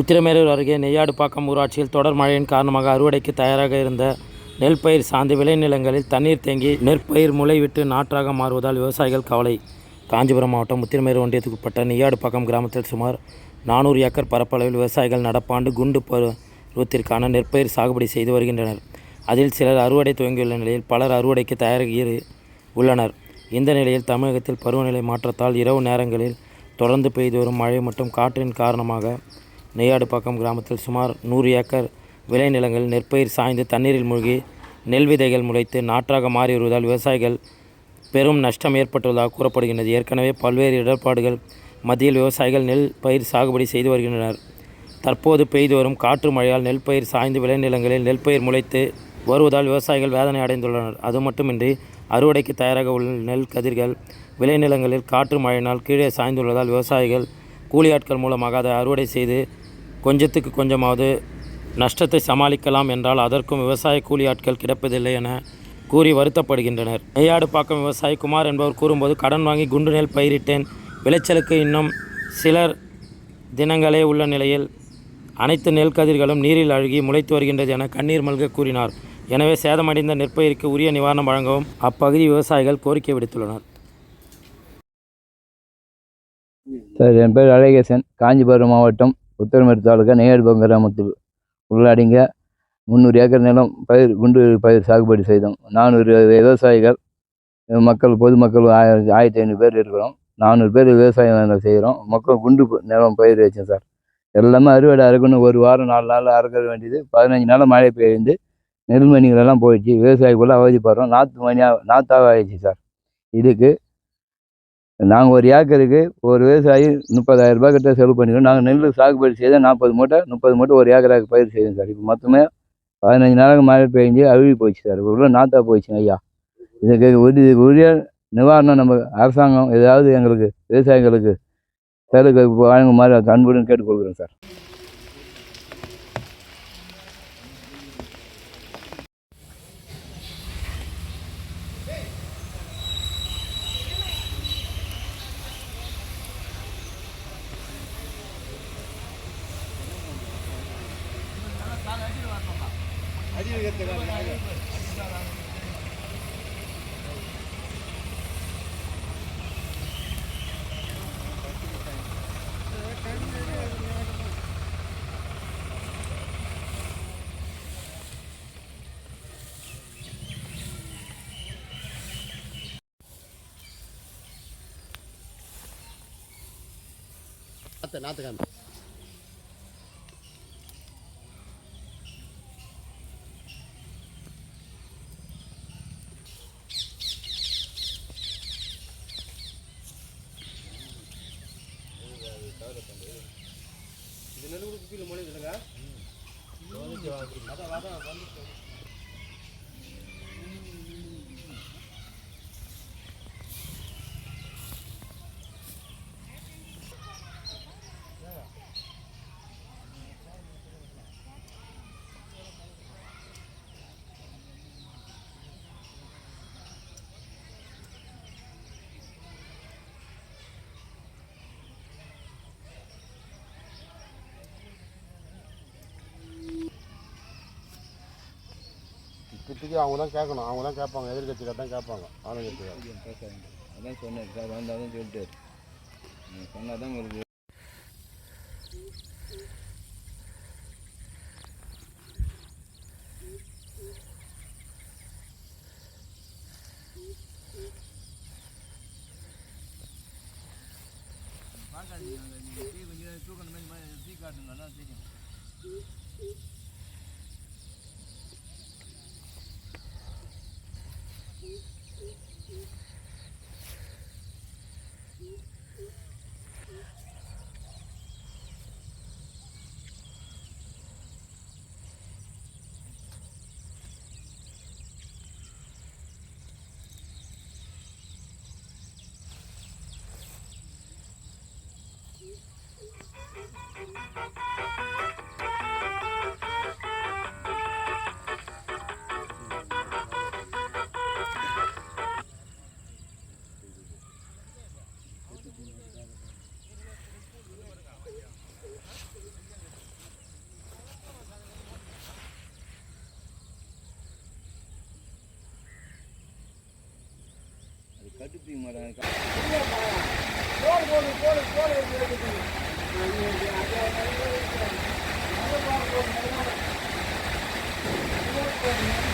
உத்திரமேரூர் அருகே நெய்யாடுப்பாக்கம் ஊராட்சியில் தொடர் மழையின் காரணமாக அறுவடைக்கு தயாராக இருந்த நெல் பயிர் சார்ந்த விளைநிலங்களில் தண்ணீர் தேங்கி நெற்பயிர் முளைவிட்டு நாற்றாக மாறுவதால் விவசாயிகள் கவலை. காஞ்சிபுரம் மாவட்டம் உத்திரமேரூர் ஒன்றியத்துக்குட்பட்ட நெய்யாடுப்பாக்கம் கிராமத்தில் சுமார் நானூறு ஏக்கர் பரப்பளவில் விவசாயிகள் நடப்பாண்டு குண்டு பருவத்திற்கான நெற்பயிர் சாகுபடி செய்து வருகின்றனர். அதில் சிலர் அறுவடை துவங்கியுள்ள நிலையில் பலர் அறுவடைக்கு தயாராகி உள்ளனர். இந்த நிலையில் தமிழகத்தில் பருவநிலை மாற்றத்தால் இரவு நேரங்களில் தொடர்ந்து பெய்து வரும் மழை மற்றும் காற்றின் காரணமாக நெய்யாடுபாக்கம் கிராமத்தில் சுமார் நூறு ஏக்கர் விளைநிலங்கள் நெற்பயிர் சாய்ந்து தண்ணீரில் மூழ்கி நெல் விதைகள் முளைத்து நாற்றாக மாறி வருவதால் விவசாயிகள் பெரும் நஷ்டம் ஏற்பட்டுள்ளதாக கூறப்படுகின்றது. ஏற்கனவே பல்வேறு இடர்பாடுகள் மத்தியில் விவசாயிகள் நெல் பயிர் சாகுபடி செய்து வருகின்றனர். தற்போது பெய்து வரும் காற்று மழையால் நெல் பயிர் சாய்ந்து விளைநிலங்களில் நெல் பயிர் முளைத்து வருவதால் விவசாயிகள் வேதனை அடைந்துள்ளனர். அது மட்டுமின்றி அறுவடைக்கு தயாராக உள்ள நெல் கதிர்கள் விளைநிலங்களில் காற்று மழையினால் கீழே சாய்ந்துள்ளதால் விவசாயிகள் கூலி ஆட்கள் மூலமாக அதை அறுவடை செய்து கொஞ்சத்துக்கு கொஞ்சமாவது நஷ்டத்தை சமாளிக்கலாம் என்றால் அதற்கும் விவசாய கூலி ஆட்கள் கிடைப்பதில்லை என கூறி வருத்தப்படுகின்றனர். நெய்யாடுபாக்கம் விவசாயி குமார் என்பவர் கூறும்போது கடன் வாங்கி குண்டு நெல் பயிரிட்டேன். விளைச்சலுக்கு இன்னும் சிலர் தினங்களே உள்ள நிலையில் அனைத்து நெல் கதிர்களும் நீரில் அழுகி முளைத்து வருகின்றது என கண்ணீர் மல்க கூறினார். எனவே சேதமடைந்த நெற்பயிருக்கு உரிய நிவாரணம் வழங்கவும் அப்பகுதி விவசாயிகள் கோரிக்கை விடுத்துள்ளனர். சார் என் பேர் அழகேசன். காஞ்சிபுரம் மாவட்டம் உத்தரமேடு தாலுக்கா நெய்யாடுபம் கிராமத்தில் உள்ளடங்கிய முந்நூறு ஏக்கர் நிலம் பயிர் குண்டு பயிர் சாகுபடி செய்தோம். நானூறு விவசாயிகள் மக்கள் பொதுமக்கள் ஆயிரத்தி ஆயிரத்தி ஐநூறு பேர் இருக்கிறோம். நானூறு பேர் விவசாயம் செய்கிறோம். மக்கள் குண்டு நிலம் பயிர் வச்சோம் சார். எல்லாமே அறுவடை அறுக்கணும். ஒரு வாரம் நாலு நாள் அறுக்க வேண்டியது. பதினஞ்சு நாள் மழை பெய்யுது நெல் மணிகளெல்லாம் போயிடுச்சு. விவசாயிக்குள்ளே அவதிப்படுறோம் நாற்று மணியாக நாற்றாக ஆயிடுச்சு சார். இதுக்கு நாங்கள் ஒரு ஏக்கருக்கு ஒரு விவசாயி முப்பதாயிரம் ரூபாய் கிட்ட செலவு பண்ணிக்கிறோம். நாங்கள் நெல் சாகுபடி செய்தால் நாற்பது மூட்டை முப்பது மூட்டை ஒரு ஏக்கராக பயிர் செய்வோம் சார். இப்போ மொத்தமே பதினஞ்சு நாளுக்கு மழை பெஞ்சு அழுகி போச்சு சார். உள்ள நாத்தா போச்சுங்க ஐயா. இதுக்கு உரிய உரிய நிவாரணம் நம்ம அரசாங்கம் ஏதாவது எங்களுக்கு விவசாயிகளுக்கு சலுகை வழங்குமாறு அன்புடன் கேட்டுக்கொள்கிறோம் சார். நாற்று நாற்று காமி రెండు కూడా కుప్పీలు మూడే కదా திட்டிக்கு அவங்க தான் கேட்கணும். அவங்க தான் கேட்பாங்க. எதிர்கட்சிக்காக தான் கேட்பாங்க. ஆளுங்கட்சிக்காக பேசுறாங்க அதான் சொன்னேன். சார் வந்தாலும் சொல்லிட்டு நீங்கள் சொன்னால் தான் உங்களுக்கு பார்க்காதீங்க கொஞ்சம் தூக்கணும். மாதிரி தெரியும் கட்டுப்பீங்க மாட்டாங்க போடு போடு போடு போடு. Thank you.